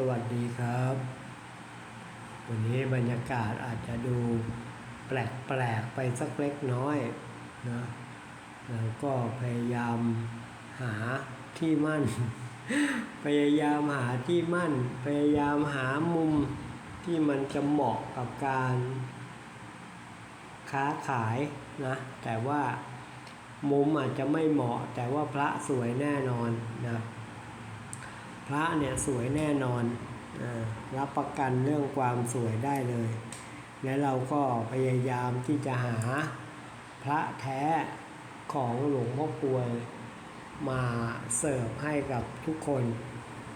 สวัสดีครับ วันนี้บรรยากาศอาจจะดูแปลกๆไปสักเล็กน้อยนะแล้วก็พยายามหาที่มั่น พยายามหาที่มั่น พยายามหามุมที่มันจะเหมาะกับการค้าขายนะ แต่ว่ามุมอาจจะไม่เหมาะ แต่ว่าพระสวยแน่นอนนะ พระเนี่ยสวยแน่นอนอรับประกันเรื่องความสวยได้เลย และเราก็พยายามที่จะหาพระแท้ของหลวงพ่อกลวยมาเสิร์ฟให้กับทุกคน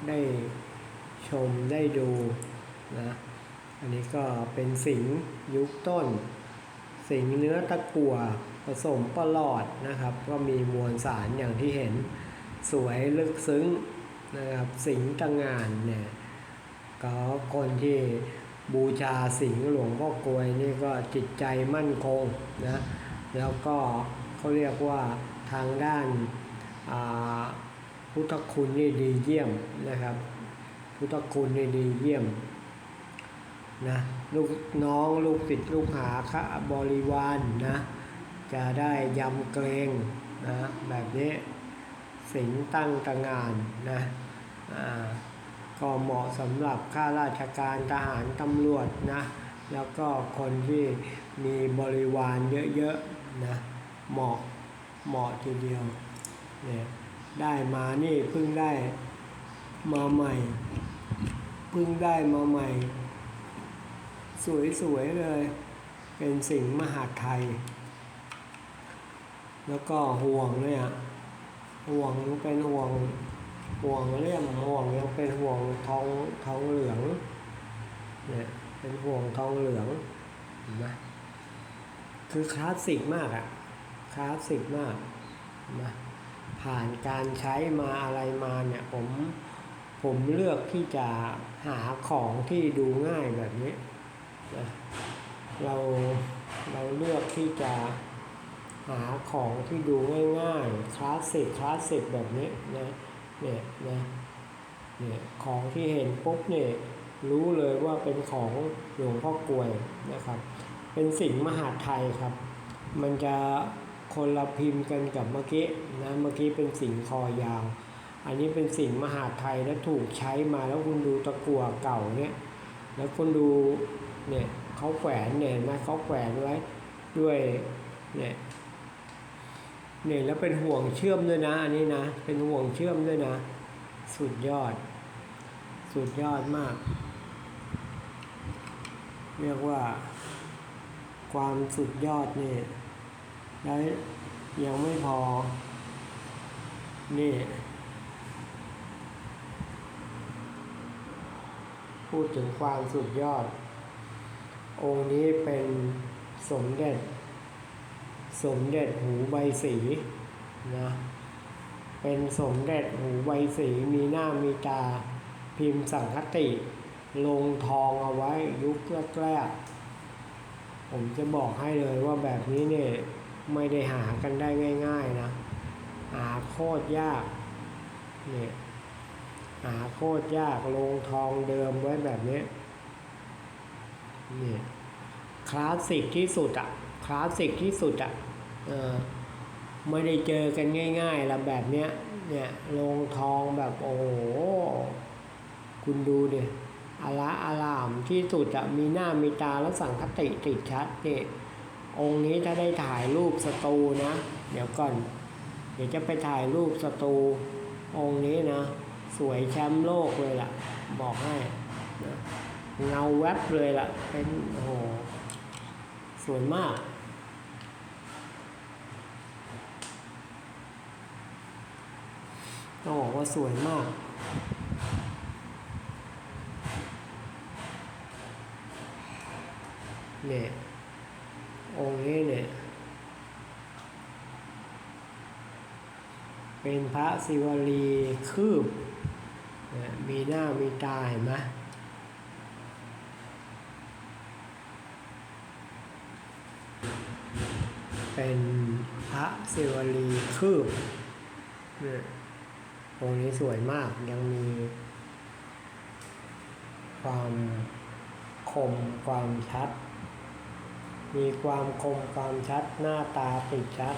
ได้ชมได้ดูนะอันนี้ก็เป็นสิงยุคต้น สิงเนื้อตะกั่วผสมปลอดนะครับ ก็มีมวลสารอย่างที่เห็นสวยลึกซึ้ง นะครับสิงห์ตะงานเนี่ยก็คนที่บูชาสิงหลวงพ่อกลวยนี่ก็จิตใจมั่นคงนะแล้วก็เขาเรียกว่าทางด้านพุทธคุณนี่ดีเยี่ยมนะครับ พุทธคุณนี่ดีเยี่ยมนะลูกน้องลูกศิษย์ลูกหาคะบริวารนนะจะได้ยำเกรงนะแบบนี้สิงตั้งตระงานนะ ก็เหมาะสำหรับข้าราชการทหารตำรวจนะ แล้วก็คนที่มีบริวารเยอะๆนะเหมาะเหมาะทีเดียวเนี่ยได้มานี่เพิ่งได้มาใหม่เพิ่งได้มาใหม่ สวยๆเลย เป็นสิ่งมหาไทย แล้วก็ห่วงเนี่ยห่วงเป็นห่วง ห่วงเลี่ยมห่วงยังเป็นห่วงทองทองเหลืองเนี่ยเป็นห่วงทองเหลืองเห็นไหมคือคลาสสิกมากอะคลาสสิกมากเห็นไหมผ่านการใช้มาอะไรมาเนี่ยผมผมเลือกที่จะหาของที่ดูง่ายแบบนี้นะเราเราเลือกที่จะหาของที่ดูง่ายๆคลาสสิกคลาสสิกแบบนี้นะ เนี่ยนะเนี่ยของที่เห็นปุ๊บเนี่ยรู้เลยว่าเป็นของหลวงพ่อกลวยนะครับ เป็นสิ่งมหาไทยครับ มันจะคนละพิมพ์กันกับเมื่อกี้นะเมื่อกี้เป็นสิ่งคอยาว อันนี้เป็นสิ่งมหาไทยและถูกใช้มาแล้วคุณดูตะกั่วเก่าเนี่ยแล้วคุณดูเนี่ยเขาแขวนเนี่ยนะเขาแขวนไว้ด้วยเนี่ย เนี่ยแล้วเป็นห่วงเชื่อมด้วยนะอันนี้นะ เป็นห่วงเชื่อมด้วยนะ สุดยอด สุดยอดมาก เรียกว่า ความสุดยอดนี่แล้วยังไม่พอ นี่ พูดถึงความสุดยอด องค์นี้เป็นสมเด็จ สมเด็จหูใบสีนะเป็นสมเด็จหูใบสีมีหน้ามีตาพิมพ์สังคติ ลงทองเอาไว้ยุคแรกๆผมจะบอกให้เลยว่าแบบนี้เนี่ยไม่ได้หากันได้ง่าย ๆนะ หาโคตรยากเนี่ยหาโคตรยากลงทองเดิมไว้แบบนี้เนี่ยคลาสสิกที่สุดอะคลาสสิกที่สุดอะ ไม่ได้เจอกันง่ายๆละแบบเนี้ยเนี่ยลงทองแบบโอ้โหคุณดูดิอาละอารามที่สุดอะมีหน้ามีตาแล้วสังคติติดชัดเนี่ยองค์นี้ถ้าได้ถ่ายรูปสตูนะ เดี๋ยวก่อน เดี๋ยวจะไปถ่ายรูปสตู องค์นี้นะ สวยแชมป์โลกเลยล่ะ บอกให้นะเงาแวบเลยล่ะ เป็นโอ้โหสวยมาก ต้องบอกว่าสวยมากเนี่ยองค์นี้เนี่ย เป็นพระศิวลีคืบเนี่ยมีหน้ามีตาเห็นไหมเป็นพระศิวลีคืบเนี่ย องค์นี้สวยมากยังมี ความคมความชัด มีความคมความชัดหน้าตาติดชัด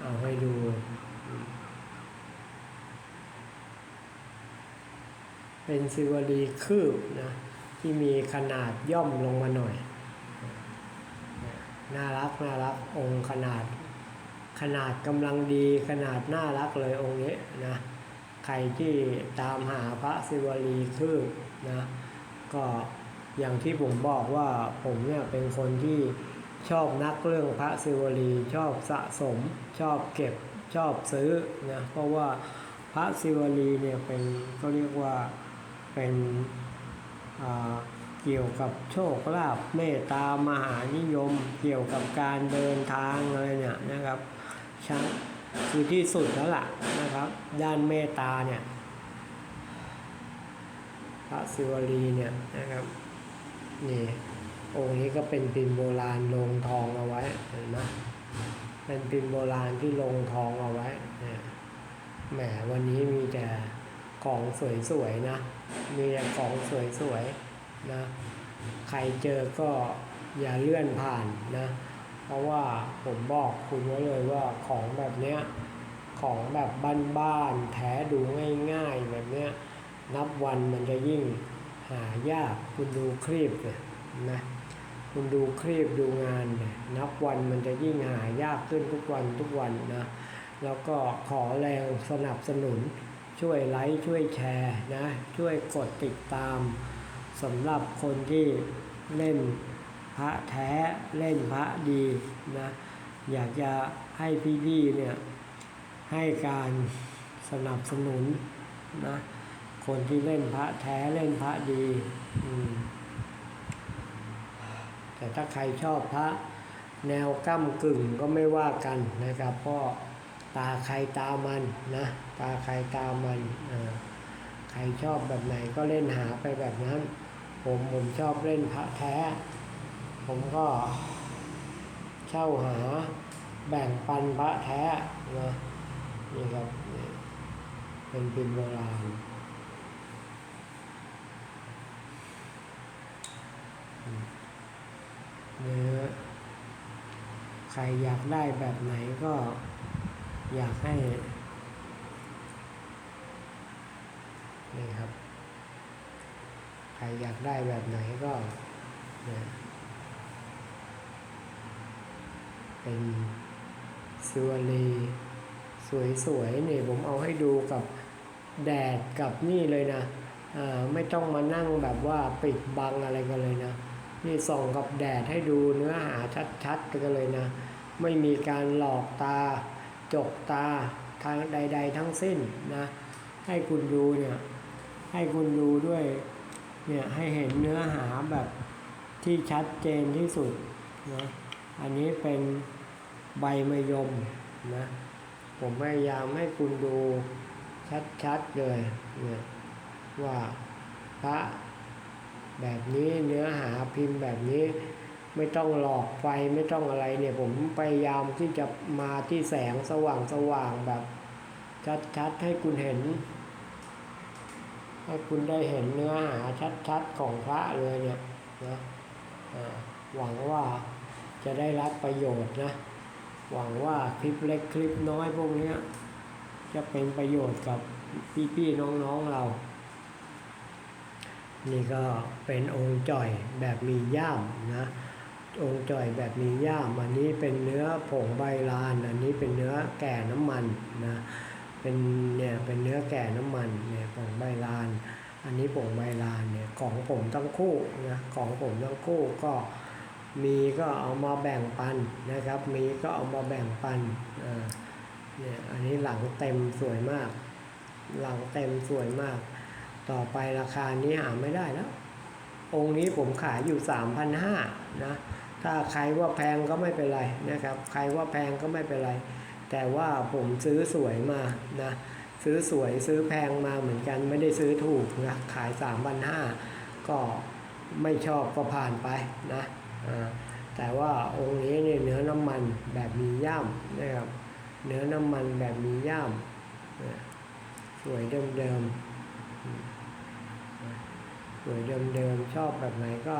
เอาให้ดูเป็นซิวลีคืบนะ ที่มีขนาดย่อมลงมาหน่อย น่ารักน่ารักองค์ขนาด ขนาดกำลังดีขนาดน่ารักเลยองค์นี้นะใครที่ตามหาพระศิวลีคืบนะก็อย่างที่ผมบอกว่าผมเนี่ยเป็นคนที่ชอบนักเรื่องพระศิวลีชอบสะสม ชอบเก็บชอบซื้อนะเพราะว่าพระศิวลีเนี่ยเป็นก็เรียกว่าเป็น เกี่ยวกับโชคลาภเมตตามหานิยม เกี่ยวกับการเดินทางอะไรเนี่ยนะครับช่างคือที่สุดแล้วล่ะนะครับ ด้านเมตตาเนี่ยพระศิวลีเนี่ยนะครับนี่องค์นี้ก็เป็นพิมพ์โบราณลงทองเอาไว้เห็นไหมเป็นพิมพ์โบราณที่ลงทองเอาไว้แหมวันนี้มีแต่ของสวยๆนะ มีแต่ของสวยๆนะใครเจอก็อย่าเลื่อนผ่านนะ เพราะว่าผมบอกคุณไว้เลยว่าของแบบเนี้ยของแบบบ้านๆแท้ดูง่ายๆแบบเนี้ยนับวันมันจะยิ่งหายากคุณดูครีบเนี่ยนะคุณดูครีบดูงานเนี่ยนับวันมันจะยิ่งหายากขึ้นทุกวันทุกวันนะแล้วก็ขอแรงสนับสนุน ช่วยไลค์ช่วยแชร์นะช่วยกดติดตามสำหรับคนที่เล่นพระแท้เล่นพระดีนะอยากจะให้พี่ๆเนี่ยให้การสนับสนุนนะคนที่เล่นพระแท้เล่นพระดี แต่ถ้าใครชอบพระแนวก้ำกึ่งก็ไม่ว่ากันนะครับเพราะ ตาใครตามันนะ ตาใครตามันใครชอบแบบไหนก็เล่นหาไปแบบนั้น ผมผมชอบเล่นพระแท้ ผมก็เช่าหาแบ่งปันพระแท้นะนี่ครับเป็นพิมพ์โบราณเนื้อใครอยากได้แบบไหนก็ อยากให้ นี่ครับ ใครอยากได้แบบไหนก็เนี่ยเป็นซิวลีสวยๆนี่ผมเอาให้ดูกับแดดกับนี่เลยนะอ่าไม่ต้องมานั่งแบบว่าปิดบังอะไรกันเลยนะนี่ส่องกับแดดให้ดูเนื้อหาชัดๆกันเลยนะ ไม่มีการหลอกตา จกตาทางใด ๆ ทั้งสิ้นนะให้คุณดูเนี่ยให้คุณดูด้วยเนี่ยให้เห็นเนื้อหาแบบที่ชัดเจนที่สุดนะอันนี้เป็นใบมะยมนะผมพยายามให้คุณดูชัดๆเลยเนี่ยว่าพระแบบนี้เนื้อหาพิมพ์แบบนี้ ไม่ต้องหลอกไฟไม่ต้องอะไรเนี่ยผมพยายามที่จะมาที่แสงสว่างสว่างแบบ ชัดๆให้คุณเห็น ให้คุณได้เห็นเนื้อหาชัดๆของพระเลยเนี่ยนะหวังว่าจะได้รับประโยชน์นะ หวังว่าคลิปเล็กคลิปน้อยพวกนี้จะเป็นประโยชน์กับพี่ๆน้องๆเรา นี่ก็เป็นองค์จ่อยแบบมีย่ามนะ องค์จ่อยแบบมีย่ามอันนี้เป็นเนื้อผงใบลาน อันนี้เป็นเนื้อแก่น้ำมันนะเป็นเนี่ยเป็นเนื้อแก่น้ำมันเนี่ยผงใบลาน อันนี้ผงใบลานเนี่ยของผมทั้งคู่นะของผมทั้งคู่ก็มีก็เอามาแบ่งปันนะครับ มีก็เอามาแบ่งปันอ่าเนี่ยอันนี้หลังเต็มสวยมาก หลังเต็มสวยมาก ต่อไปราคานี้หาไม่ได้แล้ว องค์นี้ผมขายอยู่ 3,500นะถ้าใครว่าแพงก็ไม่เป็นไรนะครับ ใครว่าแพงก็ไม่เป็นไร แต่ว่าผมซื้อสวยมานะซื้อสวยซื้อแพงมาเหมือนกันไม่ได้ซื้อถูกนะขาย 3,500ก็ไม่ชอบก็ผ่านไปนะแต่ว่าองค์นี้เนี่ยเนื้อน้ำมันแบบมีย่ามนะครับเนื้อน้ำมันแบบมีย่ามสวยเดิมๆอืม สวยเดิมๆชอบแบบไหนก็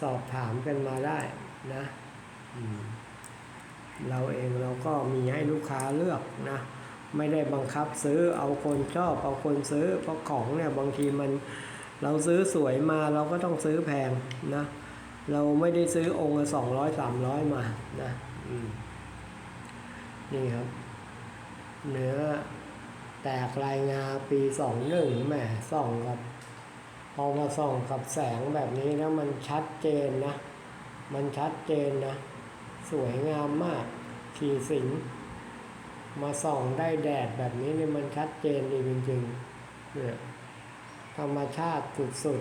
สอบถามกันมาได้นะเราเองเราก็มีให้ลูกค้าเลือกนะ ไม่ได้บังคับซื้อเอาคนชอบเอาคนซื้อเพราะของเนี่ยบางทีมันเราซื้อสวยมาเราก็ต้องซื้อแพงนะ เราไม่ได้ซื้อองค์ละสองร้อยสามร้อยมานะนี่ครับ เนื้อแตกลายงาปีสองหนึ่งแหมส่องกับ อมาส่องกับแสงแบบนี้แล้วมันชัดเจนนะ มันชัดเจนนะ สวยงามมากขีสิง มาส่องได้แดดแบบนี้นี่มันชัดเจนดีจริงๆเนี่ยธรรมชาติสุด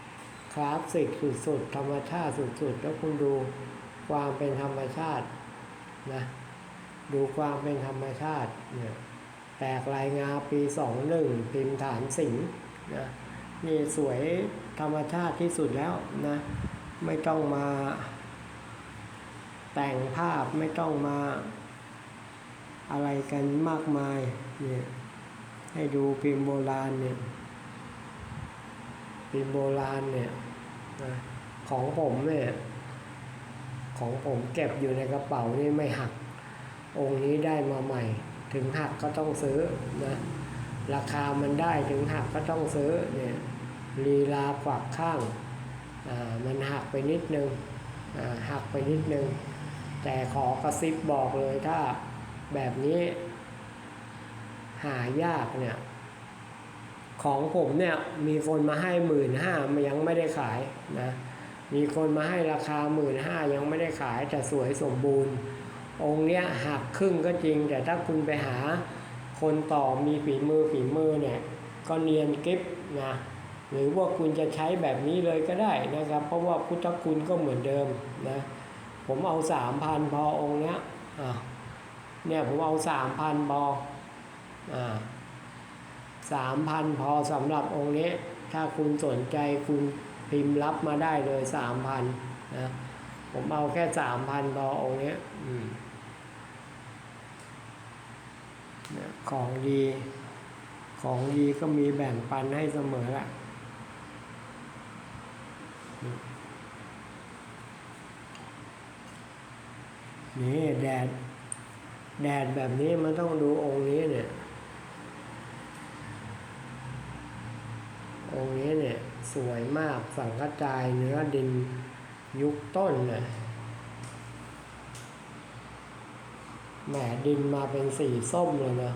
ๆคลาสสิกสุดๆธรรมชาติสุดๆ แล้วคุณดูความเป็นธรรมชาตินะดูความเป็นธรรมชาติเนี่ยแตกลายงาปีสองหนึ่งพิมพ์ฐานสิงนะ นี่สวยธรรมชาติที่สุดแล้วนะ ไม่ต้องมา แต่งภาพไม่ต้องมา อะไรกันมากมายเนี่ยให้ดูพิมพ์โบราณเนี่ยพิมพ์โบราณเนี่ยนะของผมเนี่ยของผมเก็บอยู่ในกระเป๋านี่ไม่หัก องค์นี้ได้มาใหม่ ถึงหักก็ต้องซื้อนะราคามันได้ถึงหักก็ต้องซื้อเนี่ย ลีลาขวักข้างมันหักไปนิดนึงหักไปนิดนึง แต่ขอกระซิบบอกเลยถ้าแบบนี้ หายากเนี่ย ของผมเนี่ยมีคนมาให้หมื่นห้ายังไม่ได้ขายนะมีคนมาให้ราคาหมื่นห้ายังไม่ได้ขายแต่สวยสมบูรณ์ องค์เนี้ยหักครึ่งก็จริง แต่ถ้าคุณไปหาคนต่อมีฝีมือฝีมือเนี่ย ก็เนียนกริบนะ หรือว่าคุณจะใช้แบบนี้เลยก็ได้นะครับ เพราะว่าพุทธคุณก็เหมือนเดิมนะผมเอาสามพันพอองค์เนี้ยอะเนี่ยผมเอาสามพันพออ่าสามพันพอสำหรับองค์นี้ ถ้าคุณสนใจคุณพิมพ์รับมาได้เลยสามพันนะผมเอาแค่สามพันพอองค์เนี้ยเนี่ยของดี ของดีก็มีแบ่งปันให้เสมอแหละ นี่แดด แดดแบบนี้มันต้องดูองค์นี้เนี่ย องค์นี้เนี่ย สวยมากสังกระจายเนื้อดินยุคต้นนะแหมดินมาเป็นสีส้มเลยนะ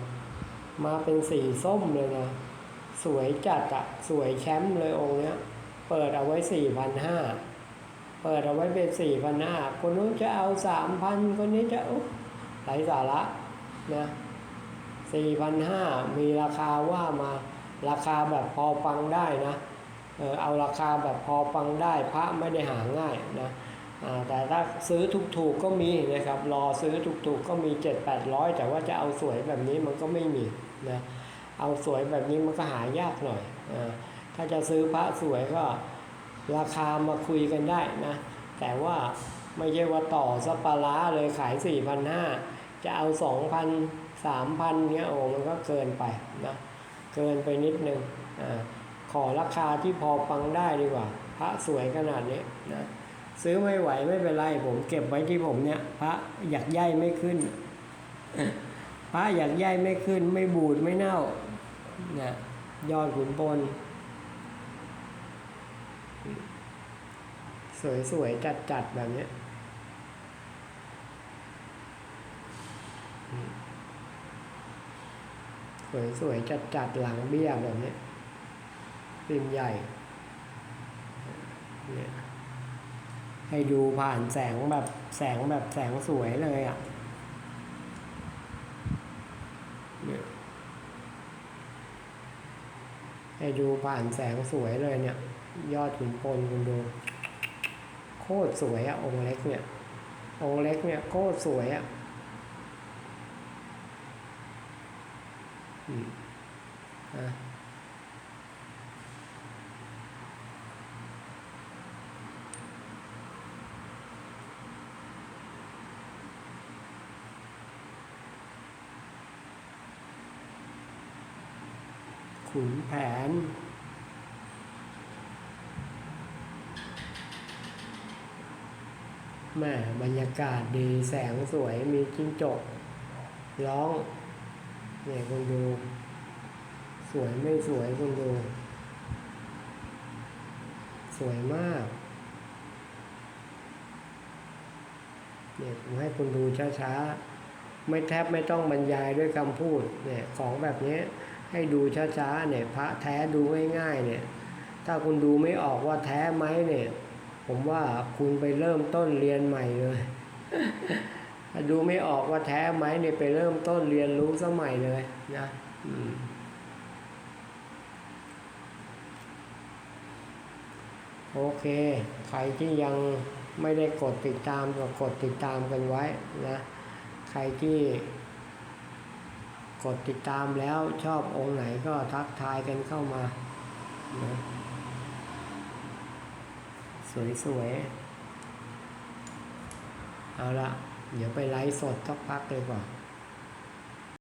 มาเป็นสีส้มเลยนะ สวยจัดอะสวยแชมป์เลยองค์เนี้ย เปิดเอาไว้สี่พันห้าเปิดเอาไว้เป็นสี่พันห้าคนนู้นจะเอาสามพันคนนี้จะอุ๊ยไรสาระนะสี่พันห้ามีราคาว่ามาราคาแบบพอฟังได้นะเออเอาราคาแบบพอฟังได้พระไม่ได้หาง่ายนะอ่าแต่ถ้าซื้อถูกๆก็มีนะครับรอซื้อถูกๆก็มีเจ็ดแปดร้อยแต่ว่าจะเอาสวยแบบนี้มันก็ไม่มีนะเอาสวยแบบนี้มันก็หายากหน่อยอา ถ้าจะซื้อพระสวยก็ราคามาคุยกันได้นะ แต่ว่าไม่ใช่ว่าต่อสปาร้าเลยขายสี่พันห้าจะเอาสองพันสามพันเนี้ยโอ้มันก็เกินไปนะเกินไปนิดนึงอ่าขอราคาที่พอฟังได้ดีกว่า พระสวยขนาดนี้นะซื้อไม่ไหวไม่เป็นไรผมเก็บไว้ที่ผมเนี่ย พระอยากย่ายไม่ขึ้น พระอยากย่ายไม่ขึ้น ไม่บูดไม่เน่าเนี่ยยอดขุนพล สวยๆ จัดๆ แบบนี้ยสวยๆ จัดๆ หลังเบี้ยแบบนี้ยพิมใหญ่เนี่ยให้ดูผ่านแสงแบบแสงแบบแสงสวยเลยอะเนี่ยให้ดูผ่านแสงสวยเลยเนี่ย ยอดขุนพลคุณดู คตรสวยอะองค์เล็กเนี่ย องค์เล็กเนี่ยโคตรสวยอะะขุนแผน แม่บรรยากาศดีแสงสวยมีจิ้งจกร้อง เนี่ยคุณดู สวยไม่สวยคุณดู สวยมาก เนี่ยผมให้คุณดูช้าๆ ไม่แทบไม่ต้องบรรยายด้วยคำพูด เนี่ยของแบบนี้ให้ดูช้าๆ เนี่ย พระแท้ดูง่ายๆ เนี่ย ถ้าคุณดูไม่ออกว่าแท้ไหมเนี่ย ผมว่าคุณไปเริ่มต้นเรียนใหม่เลยดูไม่ออกว่าแท้ไหมเนี่ยไปเริ่มต้นเรียนรู้สมัยเลยนะโอเค ใครที่ยังไม่ได้กดติดตามก็กดติดตามกันไว้นะ ใครที่กดติดตามแล้วชอบองค์ไหนก็ทักทายกันเข้ามานะ สวยๆ เอาละเดี๋ยวไปไลฟ์สดสักพักเลยก่อน